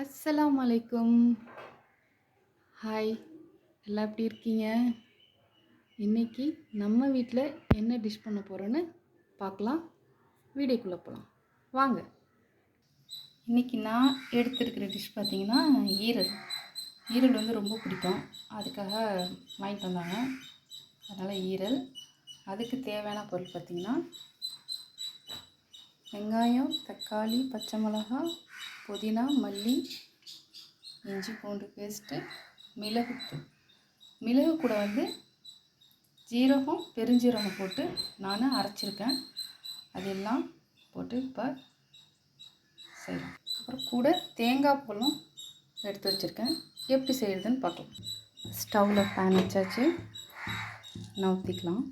அஸ்லாம் அலைக்கும். ஹாய் எல்லாம் எப்படி இருக்கீங்க? இன்னைக்கு நம்ம வீட்டில் என்ன டிஷ் பண்ண போகிறோன்னு பார்க்கலாம். வீடியோக்குள்ளே போகலாம் வாங்க. இன்றைக்கி நான் எடுத்துருக்கிற டிஷ் பார்த்தீங்கன்னா ஈரல். ஈரல் வந்து ரொம்ப பிடிக்கும். அதுக்காக வாங்கிட்டு வந்தாங்க. அதனால் ஈரல். அதுக்கு தேவையான பொருள் பார்த்திங்கன்னா வெங்காயம் தக்காளி பச்சை மிளகாய் புதினா மல்லி இஞ்சி பூண்டு பேஸ்ட்டு மிளகுத்தூள் மிளகு கூட வந்து ஜீரகம் பெருஞ்சீரகம் போட்டு நான் அரைச்சிருக்கேன். அதெல்லாம் போட்டு இப்போ செய்யலாம். அப்புறம் கூட தேங்காய் பழம் எடுத்து வச்சுருக்கேன். எப்படி செய்கிறதுன்னு பார்க்கலாம் ஸ்டவ்வில் பேன் வச்சாச்சு. நவுத்திக்கலாம்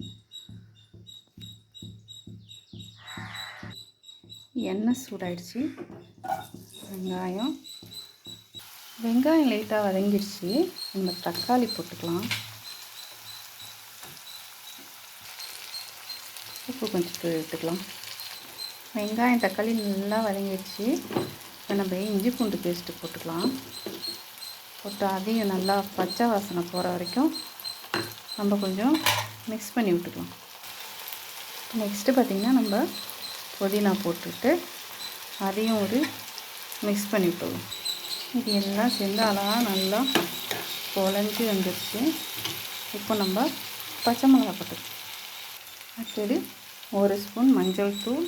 எண்ணெய் சூடாயிடுச்சு. வெங்காயம். வெங்காயம் லைட்டாக வதங்கிடுச்சு. நம்ம தக்காளி போட்டுக்கலாம். உப்பு கொஞ்சம் எடுத்துக்கலாம். வெங்காயம் தக்காளி நல்லா வதங்கிடுச்சு. இப்போ நம்ம இஞ்சி பூண்டு பேஸ்ட்டு போட்டுக்கலாம். போட்டு அதையும் நல்லா பச்சை வாசனை போகிற வரைக்கும் நம்ம கொஞ்சம் மிக்ஸ் பண்ணி விட்டுக்கலாம். நெக்ஸ்ட்டு பார்த்திங்கன்னா நம்ம புதினா போட்டுட்டு அதையும் ஒரு மிக்ஸ் பண்ணி விட்டுருவோம். இது எல்லாம் சேர்ந்து அழகாக நல்லா குழஞ்சி வந்துடுச்சு இப்போ நம்ம பச்சை மிளகா போட்டுக்கலாம் அடுத்தது ஒரு ஸ்பூன் மஞ்சள் தூள்.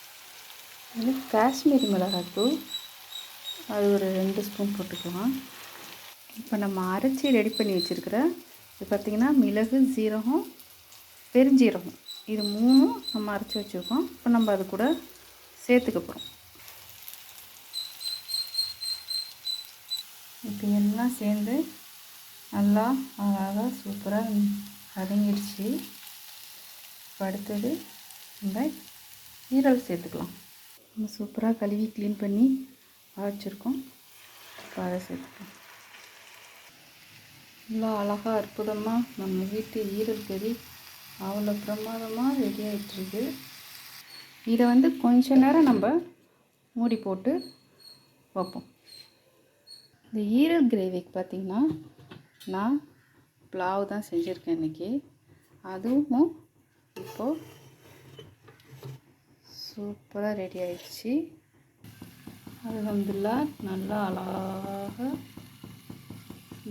இது காஷ்மீரி மிளகாத்தூள் அது ஒரு ரெண்டு ஸ்பூன் போட்டுக்கலாம். இப்போ நம்ம அரைச்சி ரெடி பண்ணி வச்சுருக்கிற இது பார்த்திங்கன்னா மிளகு ஜீரகம் பெருஞ்சீரகம். இது மூணும் நம்ம அரைச்சி வச்சுருக்கோம். இப்போ நம்ம அது கூட சேர்த்துக்க போகிறோம் இப்போ எல்லாம் சேர்ந்து நல்லா அழகாக சூப்பராக வதங்கிடுச்சு இப்போ அடுத்தது நம்ம ஈரல் சேர்த்துக்கலாம். நம்ம சூப்பராக கழுவி க்ளீன் பண்ணி வச்சுருக்கோம் இப்போ அதை சேர்த்துக்கலாம். நல்லா அழகாக அற்புதமாக நம்ம வீட்டு ஈரல் கறி அவ்வளோ பிரமாதமாக ரெடி ஆகிட்டுருக்கு இதை வந்து கொஞ்ச நேரம் நம்ம மூடி போட்டு வைப்போம். இந்த ஈரல் கிரேவிக்கு பார்த்திங்கன்னா நான் புலாவ் தான் செஞ்சுருக்கேன் இன்றைக்கி அதுவும் இப்போது சூப்பராக ரெடி ஆயிடுச்சு. அலமதுல்லா நல்லா அழகாக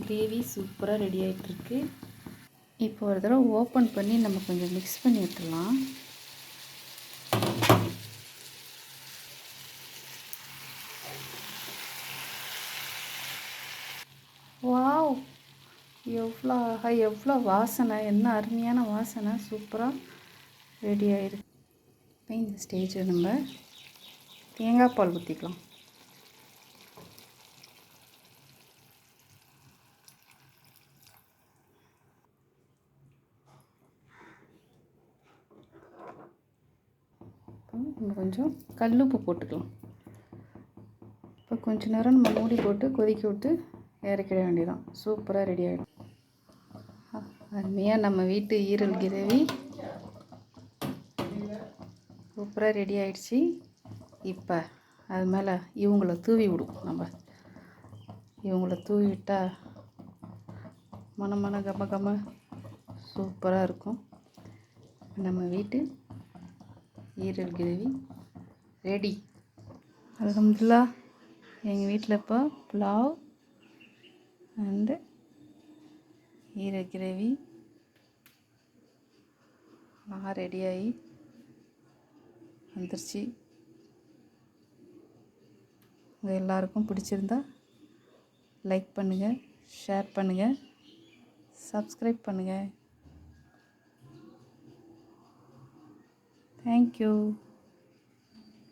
கிரேவி சூப்பராக ரெடி ஆகிட்டுருக்கு இப்போ ஒரு தடவை ஓப்பன் பண்ணி நம்ம கொஞ்சம் மிக்ஸ் பண்ணி விட்டுலாம் எவ்வளோ அழகாக எவ்வளோ வாசனை என்ன அருமையான வாசனை சூப்பராக ரெடி ஆயிருக்கு. இப்போ இந்த ஸ்டேஜில் நம்ம தேங்காய் பால் ஊற்றிக்கலாம் நம்ம கொஞ்சம் கல்லுப்பு போட்டுக்கலாம். இப்போ கொஞ்சம் நேரம் நம்ம மூடி போட்டு கொதிக்க விட்டு இறக்கிட வேண்டியதான் சூப்பராக ரெடி ஆகிடும் அருமையாக நம்ம வீட்டு ஈரல் கிரவி. சூப்பராக ரெடி ஆகிடுச்சி இப்போ அது மேலே இவங்கள தூவி விடும் நம்ம. இவங்கள தூவி விட்டால் மன மன கம கம சூப்பராக இருக்கும். நம்ம வீட்டு ஈரல் கிரவி ரெடி அலமதுல்லா எங்கள் வீட்டில் இப்போ புலாவ் அண்டு ஈரல் கிரேவி. அழகாக ரெடியாகி வந்துருச்சு. உங்கள் எல்லாருக்கும் பிடிச்சிருந்தா லைக் பண்ணுங்கள் ஷேர் பண்ணுங்கள் சப்ஸ்கிரைப் பண்ணுங்கள் தேங்க்யூ.